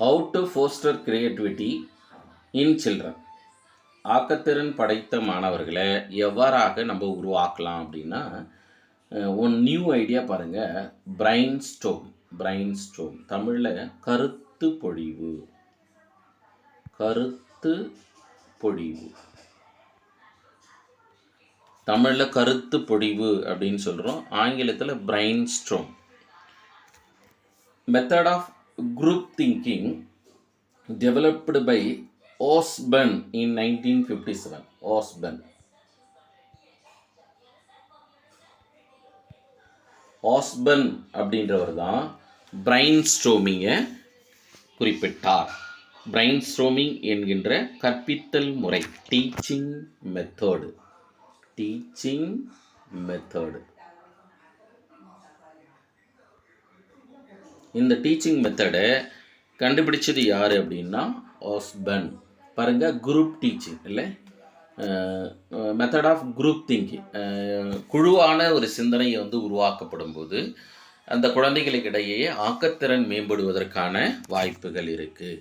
How to foster creativity in children ஆக்கத்திறன் படைத்த மாணவர்களை எவ்வாறாக நம்ம உருவாக்கலாம் அப்படின்னா ஒன் நியூ ஐடியா பாருங்கள் பிரைன் ஸ்டோம் பிரைன் ஸ்டோம் தமிழில் கருத்து பொழிவு. கருத்து பொழிவு. தமிழில் கருத்து பொழிவு அப்படின்னு சொல்கிறோம் ஆங்கிலத்தில் brainstorm method of group thinking developed by Osborn in nineteen fifty seven Osborn Osborn அப்படின்றவர் தான் பிரைன் ஸ்ட்ரோமிங்கை குறிப்பிட்டார். பிரைன் ஸ்ட்ரோமிங் என்கின்ற கற்பித்தல் முறை டீச்சிங் மெத்தடு டீச்சிங் மெத்தடு இந்த டீச்சிங் மெத்தடை கண்டுபிடிச்சது யார் அப்படின்னா ஆஸ்பன் பாருங்க குரூப் டீச்சிங் இல்லை? மெத்தட் ஆஃப் குரூப் திங்கிங் குழுவான ஒரு சிந்தனையை வந்து உருவாக்கப்படும் போது அந்த குழந்தைகளுக்கிடையே ஆக்கத்திறன் மேம்படுவதற்கான வாய்ப்புகள் இருக்குது